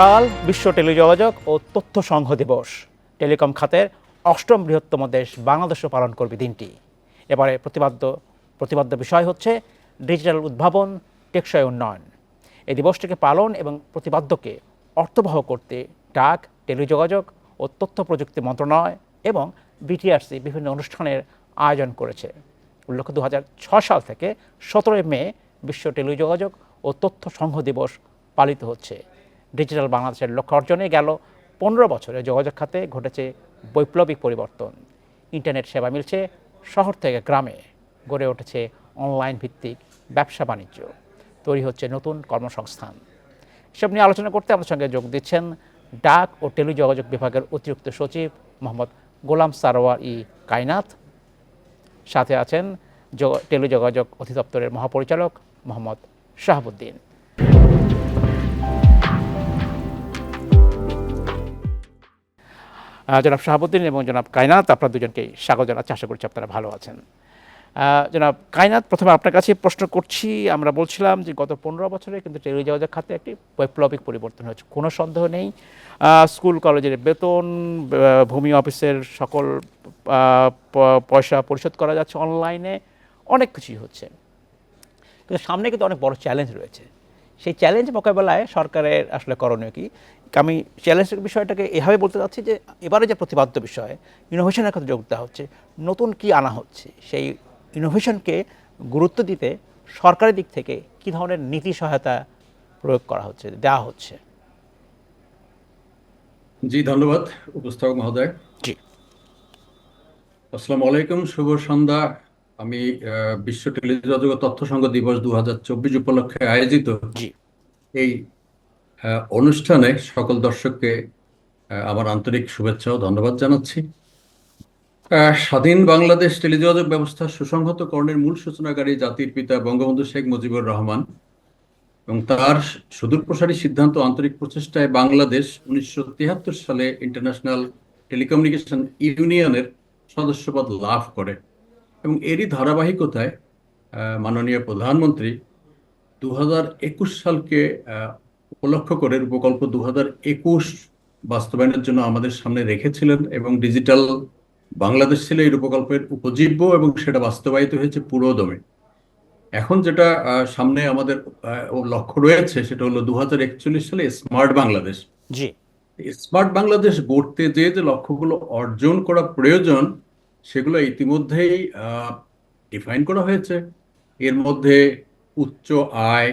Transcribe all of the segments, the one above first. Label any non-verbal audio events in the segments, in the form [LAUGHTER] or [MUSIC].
কাল বিশ্ব টেলিযোগাযোগ ও তথ্য সংঘ দিবস। টেলিকম খাতের অষ্টম বৃহত্তম দেশ বাংলাদেশও পালন করবে দিনটি। এবারে প্রতিবাদ্য প্রতিবাদ্য বিষয় হচ্ছে ডিজিটাল উদ্ভাবন, টেকসই উন্নয়ন। এই দিবসটিকে পালন এবং প্রতিবাদ্যকে অর্থবহ করতে ডাক, টেলিযোগাযোগ ও তথ্য প্রযুক্তি মন্ত্রণালয় এবং বিটিআরসি বিভিন্ন অনুষ্ঠানের আয়োজন করেছে। উল্লেখ্য দু সাল থেকে সতেরোই মে বিশ্ব টেলিযোগাযোগ ও তথ্য সংঘ দিবস পালিত হচ্ছে। ডিজিটাল বাংলাদেশের লক্ষ্য অর্জনে গেল পনেরো বছরে যোগাযোগ খাতে ঘটেছে বৈপ্লবিক পরিবর্তন। ইন্টারনেট সেবা মিলছে শহর থেকে গ্রামে। গড়ে উঠেছে অনলাইন ভিত্তিক ব্যবসা বাণিজ্য। তৈরি হচ্ছে নতুন কর্মসংস্থান। এসব নিয়ে আলোচনা করতে আমাদের সঙ্গে যোগ দিচ্ছেন ডাক ও টেলিযোগাযোগ বিভাগের অতিরিক্ত সচিব মোহাম্মদ গোলাম সারোয়ার ই কায়নাত। সাথে আছেন টেলিযোগাযোগ অধিদপ্তরের মহাপরিচালক মোহাম্মদ শাহাবুদ্দিন। জনাব শাহাবুদ্দিন এবং জনাব কায়নাত, আপনার দুজনকেই স্বাগত জানাচ্ছি। আশা করছি আপনারা ভালো আছেন। জনাব কায়নাত, প্রথমে আপনার কাছে প্রশ্ন করছি। আমরা বলছিলাম যে গত পনেরো বছরে কিন্তু টেলিযোগাযোগ খাতে একটি বৈপ্লবিক পরিবর্তন হয়েছে। কোনো সন্দেহ নেই। স্কুল, কলেজের বেতন ভূমি অফিসের সকল পয়সা পরিশোধ করা যাচ্ছে অনলাইনে। অনেক কিছুই হচ্ছে। কিন্তু সামনে কিন্তু অনেক বড় চ্যালেঞ্জ রয়েছে। সেই চ্যালেঞ্জ মোকাবেলায় সরকারের আসলে করণীয় কি? আমি চ্যালেঞ্জের বিষয়টাকে এভাবে বলতে চাচ্ছি যে এবারে যে প্রতিপাদ্য বিষয় ইনোভেশনের কথা যোগ দেওয়া হচ্ছে নতুন কি আনা হচ্ছে সেই ইনোভেশনকে গুরুত্ব দিতে সরকারের দিক থেকে কি ধরনের নীতি সহায়তা প্রয়োগ করা হচ্ছে দেওয়া হচ্ছে? জি ধন্যবাদ উপস্থাপক মহোদয়। জি। আসসালামু আলাইকুম শুভ সন্ধ্যা। আমি বিশ্ব টেলিযোগাযোগ তথ্য সংঘ দিবস দু হাজার চব্বিশ উপলক্ষে আয়োজিত জি। এই অনুষ্ঠানে সকল দর্শককে আমার আন্তরিক শুভেচ্ছা ও ধন্যবাদ জানাচ্ছি। স্বাধীন বাংলাদেশ টেলিযোগাযোগ ব্যবস্থা সুসংহত করণের মূল সূচনাকারী জাতির পিতা বঙ্গবন্ধু শেখ মুজিবুর রহমান এবং তার সুদূরপ্রসারী সিদ্ধান্ত আন্তরিক প্রচেষ্টায় বাংলাদেশ উনিশশো তিয়াত্তর সালে ইন্টারন্যাশনাল টেলিকমিউনিকেশন ইউনিয়নের সদস্যপদ লাভ করে এবং এরই ধারাবাহিকতায় মাননীয় প্রধানমন্ত্রী দু সালকে উপলক্ষ করে প্রকল্প দু একুশ বাস্তবায়নের জন্য আমাদের সামনে রেখেছিলেন এবং ডিজিটাল বাংলাদেশ ছিল এই প্রকল্পের উপজীব্য এবং সেটা বাস্তবায়িত হয়েছে পুরোদমে। এখন যেটা সামনে আমাদের লক্ষ্য রয়েছে সেটা হলো দু হাজার একচল্লিশ সালে স্মার্ট বাংলাদেশ। জি। স্মার্ট বাংলাদেশ গড়তে যে যে লক্ষ্যগুলো অর্জন করা প্রয়োজন সেগুলো ইতিমধ্যেই ডিফাইন করা হয়েছে। এর মধ্যে উচ্চ আয়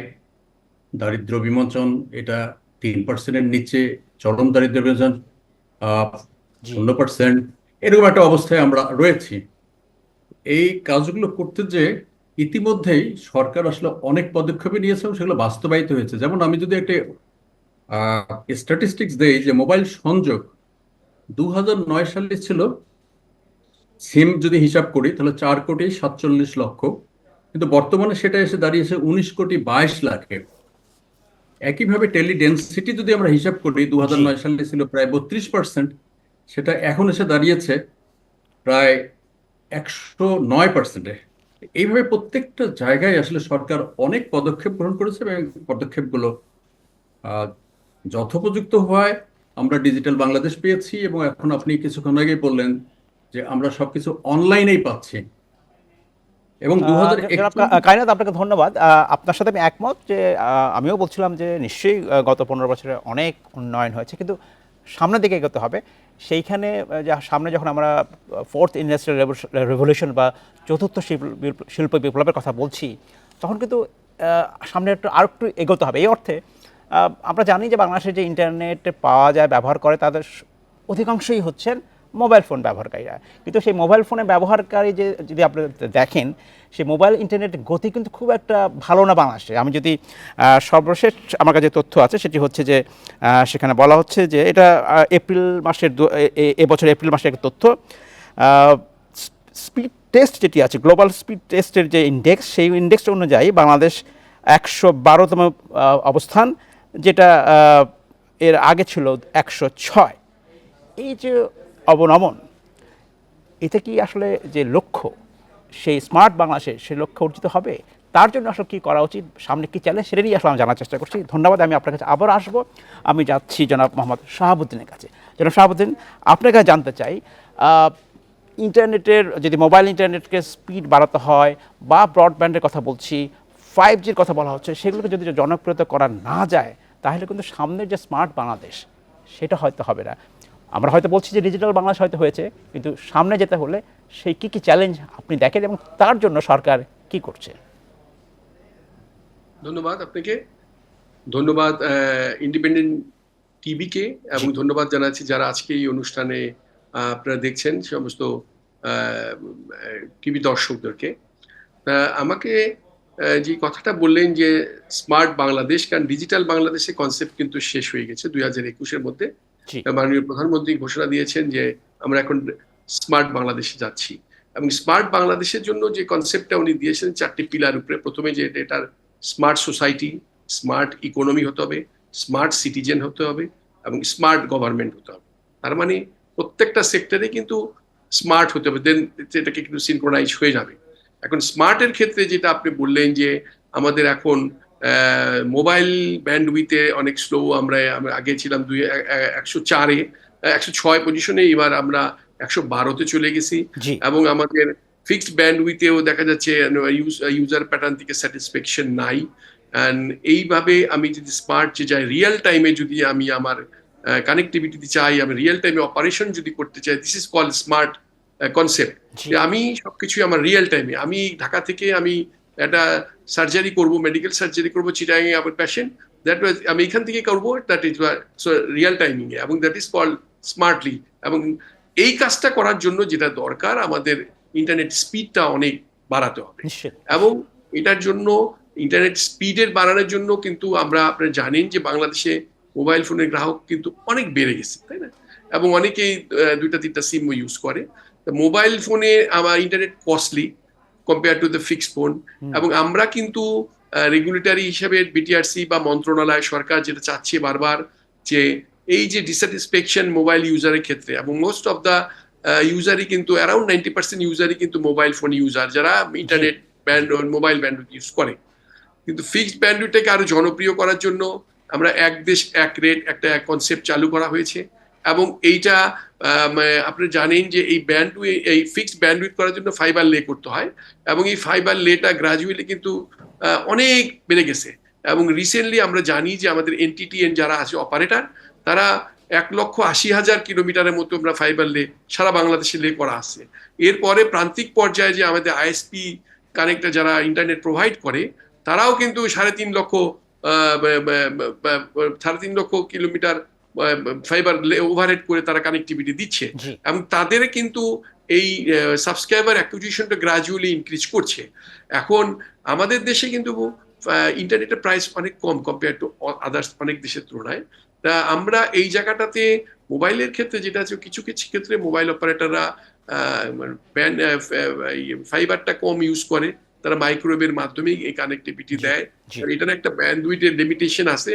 দারিদ্র বিমোচন এটা তিন পার্সেন্টের নিচে চরম দারিদ্র বিমোচন শূন্য পার্সেন্ট এরকম একটা অবস্থায় আমরা রয়েছি। এই কাজগুলো করতে যে ইতিমধ্যেই সরকার আসলে অনেক পদক্ষেপে নিয়েছে এবং সেগুলো বাস্তবায়িত হয়েছে। যেমন আমি যদি একটা স্ট্যাটিস্টিক্স দেই যে মোবাইল সংযোগ দু নয় সালে ছিল সিম যদি হিসাব করি তাহলে চার কোটি সাতচল্লিশ লক্ষ কিন্তু বর্তমানে সেটা এসে দাঁড়িয়েছে উনিশ কোটি বাইশ লাখে। একইভাবে টেলি ডেন্সিটি যদি আমরা হিসাব করি দু নয় সালে ছিল প্রায় বত্রিশ পার্সেন্ট সেটা এখন এসে দাঁড়িয়েছে প্রায় একশো নয় পার্সেন্টে এইভাবে প্রত্যেকটা জায়গায় আসলে সরকার অনেক পদক্ষেপ গ্রহণ করেছে এবং পদক্ষেপগুলো যথোপযুক্ত হওয়ায় আমরা ডিজিটাল বাংলাদেশ পেয়েছি এবং এখন আপনি কিছুক্ষণ আগেই বললেন যে আমরা সবকিছু অনলাইনেই পাচ্ছি। এবং দু কায়নাত আপনাকে ধন্যবাদ। আপনার সাথে আমি একমত যে আমিও বলছিলাম যে নিশ্চয়ই গত পনেরো বছরে অনেক উন্নয়ন হয়েছে কিন্তু সামনের দিকে এগোতে হবে। সেইখানে যা সামনে যখন আমরা ফোর্থ ইন্ডাস্ট্রিয়াল রেভলিউশন বা চতুর্থ শিল্প- শিল্প বিপ্লবের কথা বলছি তখন কিন্তু সামনে একটু আর একটু এগোতে হবে। এই অর্থে আমরা জানি যে বাংলাদেশে যে ইন্টারনেট পাওয়া যায় ব্যবহার করে তাদের অধিকাংশই হচ্ছেন মোবাইল ফোন ব্যবহারকারীরা। কিন্তু সেই মোবাইল ফোনে ব্যবহারকারী যে, যদি আপনি দেখেন, সেই মোবাইল ইন্টারনেট গতি কিন্তু খুব একটা ভালো না বাংলাদেশে। আমি যদি সর্বশেষ আমার কাছে তথ্য আছে, সেটি হচ্ছে যে সেখানে বলা হচ্ছে যে, এটা এপ্রিল মাসের এবছর এপ্রিল মাসের একটা তথ্য। স্পিড টেস্ট যেটি আছে, গ্লোবাল স্পিড টেস্টের যে ইন্ডেক্স সেই ইন্ডেক্স অনুযায়ী বাংলাদেশ একশো বারোতম অবস্থান, যেটা এর আগে ছিল একশো ছয়। এই যে অবনমন এতে কি আসলে যে লক্ষ্য, সেই স্মার্ট বাংলাদেশে সে লক্ষ্য অর্জিত হবে? তার জন্য আসলে কী করা উচিত? সামনে কী চ্যালেঞ্জ সেটা নিয়ে আসলে আমি জানার চেষ্টা করছি। ধন্যবাদ, আমি আপনার কাছে আবার আসব। আমি যাচ্ছি জনাব মোহাম্মদ শাহাবুদ্দিনের কাছে। জনাব শাহাবুদ্দিন, আপনার কাছে জানতে চাই ইন্টারনেটের, যদি মোবাইল ইন্টারনেটকে স্পিড বাড়াতে হয় বা ব্রডব্যান্ডের কথা বলছি ফাইভ জির কথা বলা হচ্ছে, সেগুলোকে যদি জনপ্রিয়তা করা না যায়, তাহলে কিন্তু সামনের যে স্মার্ট বাংলাদেশ, সেটা হয়তো হবে না। আমরা হয়তো বলছি যে ডিজিটাল বাংলাদেশ হয়তো হয়েছে কিন্তু সামনে যেতে হলে সেই কী কী চ্যালেঞ্জ আপনি দেখেন এবং তার জন্য সরকার কি করছে? ধন্যবাদ আপনাকে। ধন্যবাদ ইন্ডিপেন্ডেন্ট টিভিকে এবং ধন্যবাদ জানাচ্ছি যারা আজকে এই অনুষ্ঠানে আপনারা দেখছেন সমস্ত টিভি দর্শকদেরকে। আমাকে যে কথাটা বললেন যে স্মার্ট বাংলাদেশ কারণ ডিজিটাল বাংলাদেশের কনসেপ্ট কিন্তু শেষ হয়ে গেছে দুই হাজার একুশের মধ্যে। মাননীয় প্রধানমন্ত্রী ঘোষণা দিয়েছেন যে আমরা এখন স্মার্ট বাংলাদেশে যাচ্ছি। এবং স্মার্ট বাংলাদেশের জন্য যে কনসেপ্টটা উনি দিয়েছেন চারটি পিলার উপরে, প্রথমে যে এটার স্মার্ট সোসাইটি, স্মার্ট ইকোনমি হতে হবে, স্মার্ট সিটিজেন হতে হবে, এবং স্মার্ট গভর্নমেন্ট হতে হবে। তার মানে প্রত্যেকটা সেক্টরে কিন্তু স্মার্ট হতে হবে দেন এটাকে কিন্তু সিনক্রোনাইজ হয়ে যাবে। এখন স্মার্টের ক্ষেত্রে যেটা আপনি বললেন যে আমাদের এখন মোবাইল ব্যান্ডউইথে অনেক স্লো আমরা আগে ছিলাম দুই একশো চারে একশো ছয় পজিশনে এবার আমরা একশো বারোতে চলে গেছি। এবং আমাদের ফিক্সড ব্যান্ডউইথেও দেখা যাচ্ছে ইউজার প্যাটার্ন থেকে স্যাটিসফ্যাকশন নাই। অ্যান্ড এইভাবে আমি যদি স্মার্ট যে যাই রিয়েল টাইমে যদি আমি আমার কানেক্টিভিটি চাই আমি রিয়েল টাইমে অপারেশন যদি করতে চাই this is call smart concept. আমি সবকিছু আমার রিয়েল টাইমে আমি ঢাকা থেকে আমি একটা সার্জারি করব মেডিকেল সার্জারি করব চিটাঙে আমার প্যাশেন্ট দ্যাট ওয়াজ আমি এখান থেকে করব দ্যাট ইজ রিয়েল টাইমিং এ এবং দ্যাট ইজ কল স্মার্টলি এবং এই কাজটা করার জন্য যেটা দরকার আমাদের ইন্টারনেট স্পিডটা অনেক বাড়াতে হবে। এবং এটার জন্য ইন্টারনেট স্পিডের বাড়ানোর জন্য কিন্তু আমরা আপনারা জানেন যে বাংলাদেশে মোবাইল ফোনের গ্রাহক কিন্তু অনেক বেড়ে গেছে তাই না? এবং অনেকেই দুইটা তিনটা সিম ইউজ করে। মোবাইল ফোনে আমার internet costly compare to the fixed phone এবং আমরা কিন্তু রেগুলেটরি হিসাবে বিটিআরসি বা মন্ত্রণালয় সরকার যেটা চাচ্ছে বারবার যে এই যে ডিস্যাটিসফ্যাকশন মোবাইল ইউজারের ক্ষেত্রে এবং মোস্ট অফ দ্য ইউজারই কিন্তু অ্যারাউন্ড নাইনটি পার্সেন্ট ইউজারই কিন্তু মোবাইল ফোন ইউজার যারা internet band mobile band use করে। কিন্তু ফিক্সড ব্যান্ডউইথটাকে আরও জনপ্রিয় করার জন্য আমরা এক দেশ এক রেট একটা কনসেপ্ট চালু করা হয়েছে। এবং এইটা মানে আপনি জানেন যে এই ব্যান্ডউই এই ফিক্সড ব্যান্ডউইথ করার জন্য ফাইবার লে করতে হয় এবং এই ফাইবার লেটা গ্রাজুয়ালি কিন্তু অনেক বেড়ে গেছে এবং রিসেন্টলি আমরা জানি যে আমাদের এনটিটিএন যারা আছে অপারেটর তারা এক লক্ষ আশি হাজার কিলোমিটারের মতো আমরা ফাইবার লে সারা বাংলাদেশে লে করা আছে। এরপরে প্রান্তিক পর্যায়ে যে আমাদের আইএসপি কানেক্টর যারা ইন্টারনেট প্রোভাইড করে, তারাও কিন্তু সাড়ে তিন লক্ষ সাড়ে তিন লক্ষ কিলোমিটার ফাইবার ওভারহেড করে তারা কানেক্টিভিটি দিচ্ছে। এবং তাদের কিন্তু এই সাবস্ক্রাইবার অ্যাকুইজিশনটা গ্রাজুয়ালি ইনক্রিজ করছে। এখন আমাদের দেশে কিন্তু ইন্টারনেটের প্রাইস অনেক কম কম্পেয়ার টু আদার্স অনেক দেশের তুলনায়। তা আমরা এই জায়গাটাতে মোবাইলের ক্ষেত্রে যেটা আছে কিছু কিছু ক্ষেত্রে মোবাইল অপারেটররা ব্যান্ড ফাইবারটা কম ইউজ করে। তারা মাইক্রোওয়েভের মাধ্যমে এই কানেক্টিভিটি দেয়। এটার একটা ব্যান্ডউইথের লিমিটেশন আছে।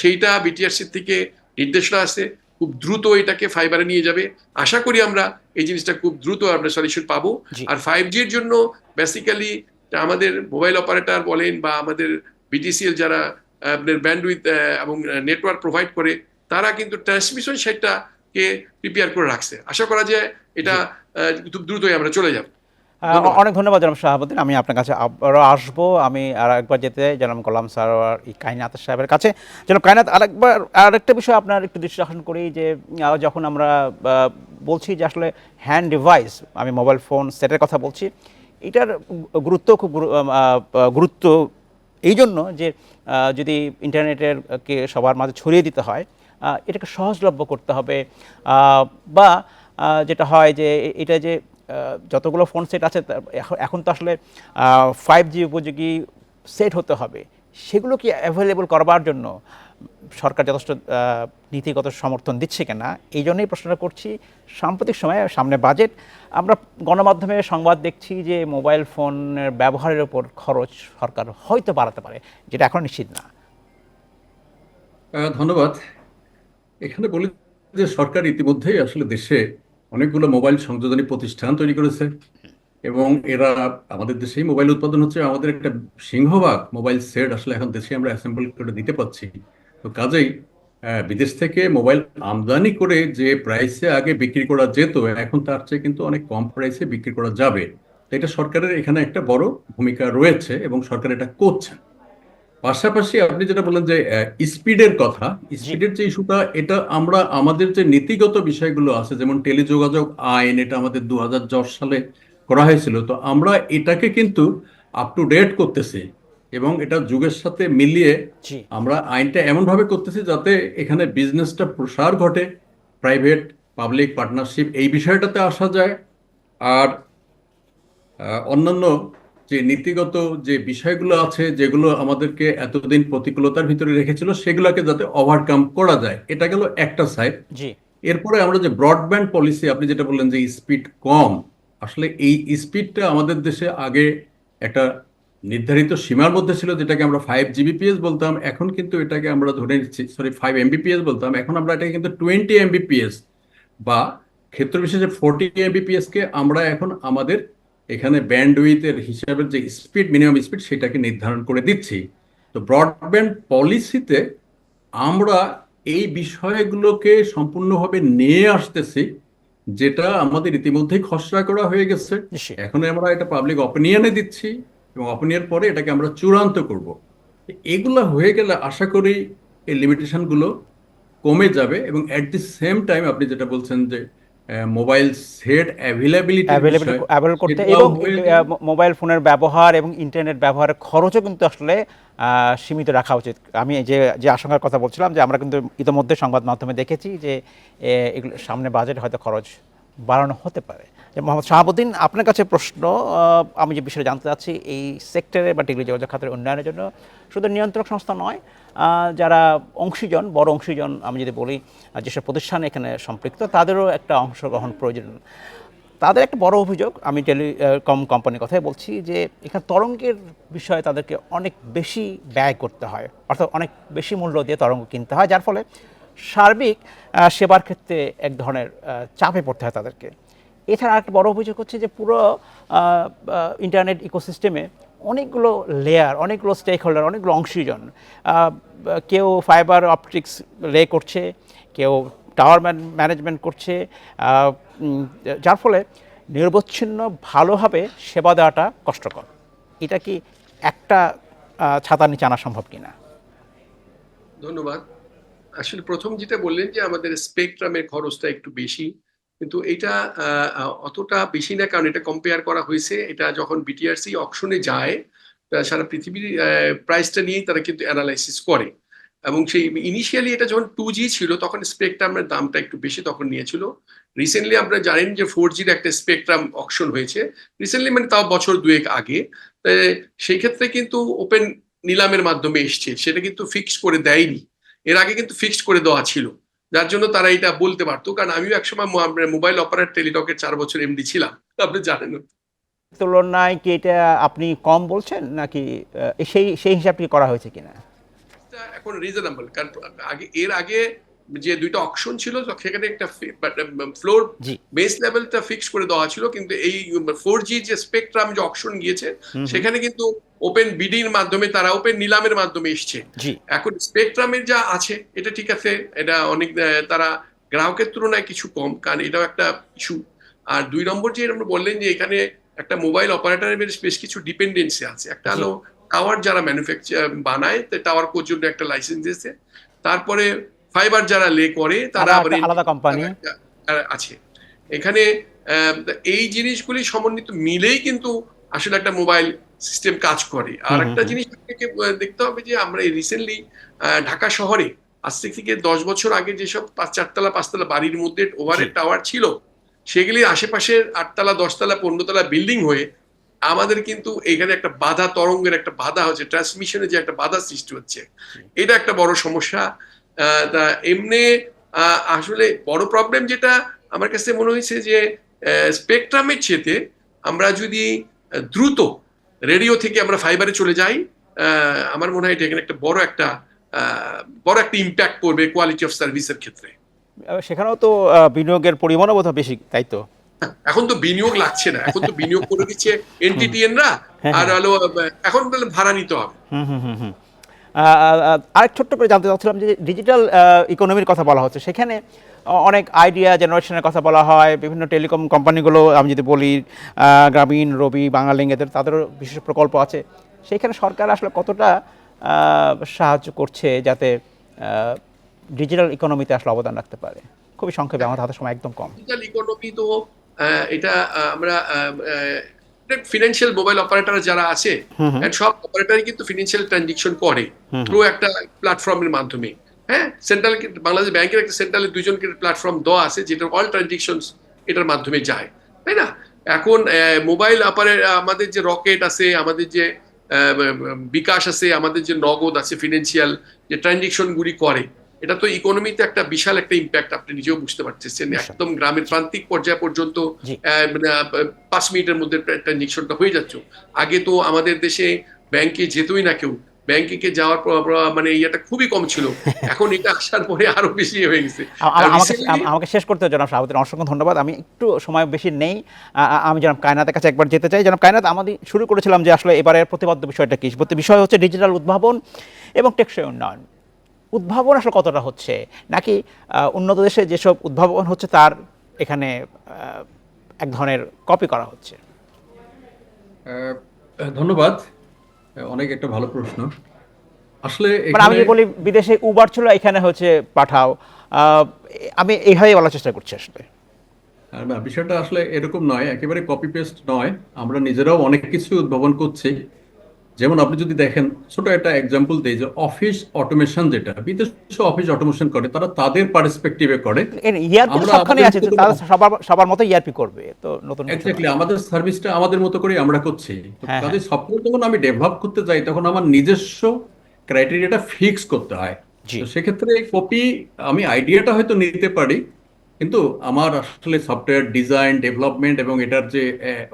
সেইটা বিটিআরসি থেকে নির্দেশনা আছে খুব দ্রুত এটাকে ফাইবারে নিয়ে যাবে। আশা করি আমরা এই জিনিসটা খুব দ্রুত আমরা সলিউশন পাবো। আর ফাইভ জির জন্য বেসিক্যালি আমাদের মোবাইল অপারেটর বলেন বা আমাদের বিটিসিএল যারা আপনার ব্যান্ডউইথ এবং নেটওয়ার্ক প্রোভাইড করে তারা কিন্তু ট্রান্সমিশন সেটটাকে প্রিপেয়ার করে রাখছে। আশা করা যায় এটা খুব দ্রুতই আমরা চলে যাব। অনেক ধন্যবাদ জনাব শাহাবুদ্দিন। আমি আপনার কাছে আবারও আসব। আমি আর একবার যেতে জনাব কলাম স্যার কায়নাত সাহেবের কাছে। জনাব কায়নাত আরেকবার আরেকটা বিষয় আপনার একটু দৃষ্টি আকর্ষণ করি যে যখন আমরা বলছি যে আসলে হ্যান্ড ডিভাইস আমি মোবাইল ফোন সেটের কথা বলছি এটার গুরুত্ব খুব গুরুত্ব এই জন্য যে যদি ইন্টারনেটের কে সবার মাঝে ছড়িয়ে দিতে হয় এটাকে সহজলভ্য করতে হবে। বা যেটা হয় যে এটা যে যতগুলো ফোন সেট আছে এখন- তো আসলে ফাইভ জি উপযোগী সেট হতে হবে। সেগুলো কি অ্যাভেলেবল করবার জন্য সরকার যথেষ্ট নীতিগত সমর্থন দিচ্ছে কিনা? এই জন্যই প্রশ্নটা করছি। সাম্প্রতিক সময়ে সামনে বাজেট আমরা গণমাধ্যমে সংবাদ দেখছি যে মোবাইল ফোনের ব্যবহারের ওপর খরচ সরকার হয়তো বাড়াতে পারে, যেটা এখন নিশ্চিত না। ধন্যবাদ। এখানে বলি যে সরকার ইতিমধ্যেই আসলে দেশে অনেকগুলো মোবাইল সংযোজনী প্রতিষ্ঠান তৈরি করেছে এবং এরা আমাদের দেশেই মোবাইল উৎপাদন হচ্ছে। আমাদের একটা সিংহভাগ মোবাইল সেট আসলে এখন দেশে আমরা অ্যাসেম্বল করে দিতে পারছি। তো কাজেই বিদেশ থেকে মোবাইল আমদানি করে যে প্রাইসে আগে বিক্রি করা যেত, এখন তার চেয়ে কিন্তু অনেক কম প্রাইসে বিক্রি করা যাবে। এটা সরকারের এখানে একটা বড় ভূমিকা রয়েছে এবং সরকার এটা করছে পাশাপাশি আপনি যেটা বললেন যে স্পিডের কথা স্পিডের যে ইস্যুটা এটা আমরা আমাদের যে নীতিগত বিষয়গুলো আছে যেমন টেলিযোগাযোগ আইন এটা আমাদের দু সালে করা হয়েছিল তো আমরা এটাকে কিন্তু আপ টু ডেট করতেছি এবং এটা যুগের সাথে মিলিয়ে আমরা আইনটা এমনভাবে করতেছি যাতে এখানে বিজনেসটা প্রসার ঘটে প্রাইভেট পাবলিক পার্টনারশিপ এই বিষয়টাতে আসা যায়। আর অন্যান্য যে নীতিগত যে বিষয়গুলো আছে যেগুলো আমাদেরকে এতদিন প্রতিকূলতার ভিতরে রেখেছিল সেগুলোকে যাতে ওভারকাম করা যায়। এটা গেল একটা সাইড এরপরে আমরা যে ব্রডব্যান্ড পলিসি আপনি যেটা বললেন যে স্পিড কম আসলে এই স্পিডটা আমাদের দেশে আগে একটা নির্ধারিত সীমার মধ্যে ছিল যেটাকে আমরা ফাইভ জিবিপিএস বলতাম। এখন কিন্তু এটাকে আমরা ধরে নিচ্ছি সরি ফাইভ এমবিপিএস বলতাম। এখন আমরা এটাকে কিন্তু টোয়েন্টি এমবিপিএস বা ক্ষেত্র বিশেষে ফোরটি এমবিপিএস কে আমরা এখন আমাদের এখানে ব্যান্ডউইথের হিসাবে যে স্পিড মিনিমাম স্পিড সেটাকে নির্ধারণ করে দিচ্ছি। তো ব্রডব্যান্ড পলিসিতে আমরা এই বিষয়গুলোকে সম্পূর্ণভাবে নিয়ে আসতেছি যেটা আমাদের ইতিমধ্যেই খসড়া করা হয়ে গেছে। এখন আমরা এটা পাবলিক অপিনিয়নে দিচ্ছি এবং অপিনিয়ন পরে এটাকে আমরা চূড়ান্ত করব। এগুলো হয়ে গেলে আশা করি এই লিমিটেশনগুলো কমে যাবে এবং অ্যাট দি সেম টাইম আপনি যেটা বলছেন যে মোবাইল সেট অ্যাভেলেবিলিটি অ্যাভেলেবল করতে এবং মোবাইল ফোনের ব্যবহার এবং ইন্টারনেট ব্যবহারের খরচও কিন্তু আসলে সীমিত রাখা উচিত। আমি যে যে আশঙ্কার কথা বলছিলাম যে আমরা কিন্তু ইতিমধ্যে সংবাদ মাধ্যমে দেখেছি যে এগুলো সামনে বাজেট হয়তো খরচ বাড়ানো হতে পারে। মোহাম্মদ শাহাবুদ্দিন আপনার কাছে প্রশ্ন আমি যে বিষয়ে জানতে চাচ্ছি এই সেক্টরে বা টেলিযোগাযোগ খাতের উন্নয়নের জন্য শুধু নিয়ন্ত্রক সংস্থা নয় যারা অংশীজন, বড় অংশীজন, আমি যদি বলি যেসব প্রতিষ্ঠান এখানে সম্পৃক্ত, তাদেরও একটা অংশগ্রহণ প্রয়োজন। তাদের একটা বড় অভিযোগ, আমি টেলিকম কোম্পানির কথাই বলছি, যে এখানে তরঙ্গের বিষয়ে তাদেরকে অনেক বেশি ব্যয় করতে হয়, অর্থাৎ অনেক বেশি মূল্য দিয়ে তরঙ্গ কিনতে হয়, যার ফলে সার্বিক সেবার ক্ষেত্রে এক ধরনের চাপে পড়তে হয় তাদেরকে। এছাড়া একটা বড় অভিযোগ হচ্ছে যে পুরো ইন্টারনেট ইকোসিস্টেমে অনেকগুলো লেয়ার অনেকগুলো স্টেক হোল্ডার অনেকগুলো অংশীজন। কেউ ফাইবার অপটিক্স লে করছে, কেউ টাওয়ার ম্যানেজমেন্ট করছে যার ফলে নিরবচ্ছিন্ন ভালোভাবে সেবা দেওয়াটা কষ্টকর। এটা কি একটা ছাতা নিচে আনা সম্ভব কিনা? ধন্যবাদ। আসলে প্রথম যেটা বললেন যে আমাদের স্পেকট্রামের খরচটা একটু বেশি। কিন্তু এটা অতটা বেশি না, কারণ এটা কম্পেয়ার করা হয়েছে। এটা যখন বিটিআরসি অকশনে যায় সারা পৃথিবীর প্রাইসটা নিয়েই তারা কিন্তু অ্যানালাইসিস করে। এবং সেই ইনিশিয়ালি এটা যখন টু জি ছিল, তখন স্পেকট্রামের দামটা একটু বেশি তখন নিয়েছিল। রিসেন্টলি আমরা জানেন যে ফোর জির একটা স্পেকট্রাম অকশন হয়েছে। রিসেন্টলি মানে তাও বছর দুয়েক আগে। সেই ক্ষেত্রে কিন্তু ওপেন নিলামের মাধ্যমে এসছে। সেটা কিন্তু ফিক্সড করে দেয়নি। এর আগে কিন্তু ফিক্সড করে দেওয়া ছিল। যার জন্য তারা এটা বলতে পারতো। কারণ আমিও একসময় মোবাইল অপারেটর টেলিটকের চার বছর এমডি ছিলাম। আপনি জানেন। তুলনায় কি এটা আপনি কম বলছেন? নাকি সেই সেই হিসাবটি করা হয়েছে কিনা? এখন রিজনেবল কারণ আগে এর আগে যে দুইটা অপশন ছিল সেখানে একটা ফ্লোর বেস লেভেলটা ফিক্স করে দেওয়া ছিল কিন্তু এই ফোর জি যে স্পেকট্রাম যে অপশন গিয়েছে সেখানে কিন্তু ওপেন বিডির মাধ্যমে তারা ওপেন নিলামের মাধ্যমে এসছে। এখন স্পেকট্রামের যা আছে এটা ঠিক আছে এটা অনেক তারা গ্রাহকের তুলনায় কিছু কম কারণ এটাও একটা ইস্যু আর দুই নম্বর যে আমরা বললেন যে এখানে একটা মোবাইল অপারেটরের বেশ কিছু ডিপেন্ডেন্সি আছে। একটা হলো টাওয়ার যারা ম্যানুফ্যাকচার বানায় টাওয়ার কোর জন্য একটা লাইসেন্স দিয়েছে। তারপরে ফাইবার যারা লে করে তারা আলাদা কোম্পানি আছে। এখানে এই জিনিসগুলি সমন্বিত মিলেই কিন্তু আসলে একটা মোবাইল সিস্টেম কাজ করে আর একটা। জিনিস দেখতে হবে যে আমরা রিসেন্টলি ঢাকা শহরে আজ থেকে দশ বছর আগে যেসব চারতলা পাঁচতলা বাড়ির মধ্যে ওভারের। টাওয়ার ছিল সেগুলি আশেপাশের আটতলা দশতলা পনেরোতলা বিল্ডিং হয়ে আমাদের কিন্তু এখানে একটা বাধা তরঙ্গের একটা বাধা হচ্ছে ট্রান্সমিশনের যে একটা বাধা সৃষ্টি হচ্ছে এটা একটা বড় সমস্যা আহ, তা এমনি আহ, আসলে বড় প্রবলেম যেটা আমার কাছে মনে হয়েছে যে স্পেকট্রামের চেতে আমরা যদি দ্রুত রেডিও থেকে আমরা ফাইবারে চলে যাই আমার মনে হয় এটা এখানে একটা বড় একটা বড় একটা ইম্প্যাক্ট করবে কোয়ালিটি অফ সার্ভিসের ক্ষেত্রে। সেখানেও তো বিনিয়োগের পরিমাণও বোধহয় বেশি তাই তো? এখন তো বিনিয়োগ লাগছে না এখন তো বিনিয়োগ করে দিচ্ছে [LAUGHS] এনটিটিএনরা রা আর হলো এখন ভাড়া নিতে হবে। আরেক ছোট্ট করে জানতে চাচ্ছিলাম যে ডিজিটাল ইকোনমির কথা বলা হচ্ছে। সেখানে অনেক আইডিয়া জেনারেশনের কথা বলা হয়, বিভিন্ন টেলিকম কোম্পানিগুলো আমি যদি বলি গ্রামীণ রবি বাঙালিং এদের, তাদেরও বিশেষ প্রকল্প আছে। সেইখানে সরকার আসলে কতটা সাহায্য করছে যাতে ডিজিটাল ইকোনমিতে আসলে অবদান রাখতে পারে? খুবই সংক্ষেপে, আমার হাতে সময় একদম কম। ডিজিটাল ইকোনমি তো এটা আমরা ফিনান্সিয়াল মোবাইল অপারেটর যারা আছে সব অপারেটরই কিন্তু ফিনান্সিয়াল ট্রানজেকশন করে থ্রু একটা প্ল্যাটফর্মের মাধ্যমে। হ্যাঁ? সেন্ট্রাল বাংলাদেশ ব্যাংকের একটা সেন্ট্রালে দুজনকে প্ল্যাটফর্ম দেওয়া আছে যেটা অল ট্রানজেকশন এটার মাধ্যমে যায়। তাই না? এখন মোবাইল অপারে আমাদের যে রকেট আছে আমাদের যে বিকাশ আছে আমাদের যে নগদ আছে ফিনান্সিয়াল যে ট্রানজেকশন গুলি করে এটা তো ইকোনমিতে একটা বিশাল একটা ইম্প্যাক্ট আপনি নিজেও বুঝতে পারতেছেন। একদম গ্রামের প্রান্তিক পর্যায় পর্যন্ত মানে, পাঁচ মিনিটের মধ্যে ট্রানজেকশনটা হয়ে যাচ্ছে। আগে তো আমাদের দেশে ব্যাংকে যেতই না কেউ ব্যাংকে যাওয়ার মানে ইয়েটা খুবই কম ছিল। [LAUGHS] এখন এটা আসার পরে আরও বেশি হয়ে গেছে। আমাকে আমাকে শেষ করতে জনাব শাহাবুদ্দিন অসংখ্য ধন্যবাদ। আমি একটু সময় বেশি নেই। আমি জনাব কায়নাতের কাছে একবার যেতে চাই। জনাব কায়নাত আমাদের শুরু করেছিলাম যে আসলে এবারের প্রতিপাদ্য বিষয়টা কি? বিষয় হচ্ছে ডিজিটাল উদ্ভাবন এবং টেকসই উন্নয়ন। উদ্ভাবন আসলে কতটা হচ্ছে? নাকি উন্নত দেশে যেসব উদ্ভাবন হচ্ছে তার এখানে এক ধরনের কপি করা হচ্ছে? ধন্যবাদ। অনেক একটা ভালো প্রশ্ন। আসলে মানে আমি বলি বিদেশে উবার ছিল এখানে হচ্ছে পাঠাও। আহ, আমি এইভাবেই বলার চেষ্টা করছি আসলে। বিষয়টা আসলে এরকম নয় একেবারে কপি পেস্ট নয়। আমরা নিজেরাও অনেক কিছু উদ্ভাবন করছি। যেমন আপনি যদি দেখেন ছোট একটা এক্সাম্পল দেই যে অফিস অটোমেশন যেটা বিদেশে অফিস অটোমেশন করে তারা তাদের পার্সপেক্টিভে করে। ইয়ারপি সবখানে আছে মতো তারা করে- সবার সবার মতো ইয়ারপি করবে তো নতুন এক্স্যাক্টলি আমাদের সার্ভিসটা আমাদের মতো করে আমরা করছি। হ্যাঁ, সফটওয়্যার যখন আমি ডেভেলপ করতে যাই তখন আমার নিজস্ব ক্রাইটেরিয়াটা ফিক্স করতে হয়। তো সেক্ষেত্রে কপি আমি আইডিয়াটা হয়তো নিতে পারি কিন্তু আমার আসলে সফটওয়্যার ডিজাইন ডেভেলপমেন্ট এবং এটার যে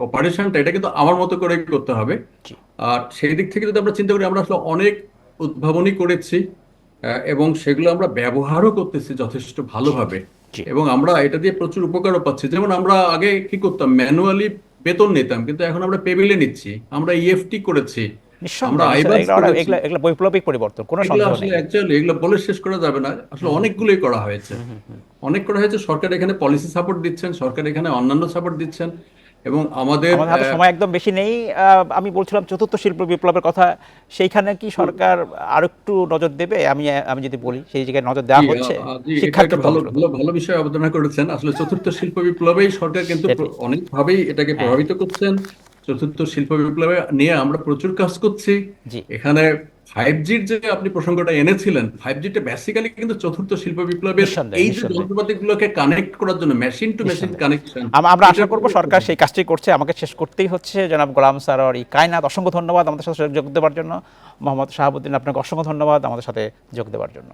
অপারেশনটা এটা কিন্তু আমার মতো করে করতে হবে। আর সেই দিক থেকে যদি আমরা চিন্তা করি আমরা আসলে অনেক উদ্ভাবনী করেছি এবং সেগুলো আমরা ব্যবহারও করতেছি যথেষ্ট ভালোভাবে। এবং আমরা এটা দিয়ে প্রচুর উপকারও পাচ্ছি। যেমন আমরা আগে কি করতাম? ম্যানুয়ালি বেতন নিতাম কিন্তু এখন আমরা পেবিলে নিচ্ছি। আমরা ইএফটি করেছি নিঃসন্দেহে আইবাস এগুলো বৈপ্লবিক পরিবর্তন কোনো এগুলো সন্দেহ নেই। অ্যাকচুয়ালি এগুলো বলে শেষ করা যাবে না। আসলে অনেকগুলোই করা হয়েছে। অনেক করা হয়েছে সরকার এখানে পলিসি সাপোর্ট দিচ্ছেন সরকার এখানে অন্যান্য সাপোর্ট দিচ্ছেন এবং আমাদের সময় একদম বেশি নেই। আমি বলছিলাম চতুর্থ শিল্প বিপ্লবের কথা সেইখানে কি সরকার আর একটু নজর দেবে? আমি আমি যদি বলি সেই জায়গায় নজর দেওয়া হচ্ছে ভালো ভালো ভালো বিষয় অবতারণা করেছেন। আসলে চতুর্থ শিল্প বিপ্লবেই সরকার কিন্তু অনেকভাবেই এটাকে হ্যাঁ। প্রভাবিত করছেন। চতুর্থ শিল্প বিপ্লবে নিয়ে আমরা প্রচুর কাজ করছি। এখানে ফাইভ জির যে আপনি প্রসঙ্গটা এনেছিলেন ফাইভ জিটা বেসিক্যালি কিন্তু চতুর্থ শিল্প বিপ্লবের এই যে। যন্ত্রপাতিগুলোকে কানেক্ট করার জন্য মেশিন টু মেশিন কানেকশন আমরা আশা করব সরকার সেই কাজটি করছে। আমাকে শেষ করতেই হচ্ছে। জনাব গোলাম সারর ই কায়নাত অসংখ্য ধন্যবাদ আমাদের সাথে যোগ দেওয়ার জন্য। মোহাম্মদ শাহাবুদ্দিন আপনাকে অসংখ্য ধন্যবাদ আমাদের সাথে যোগ দেওয়ার জন্য।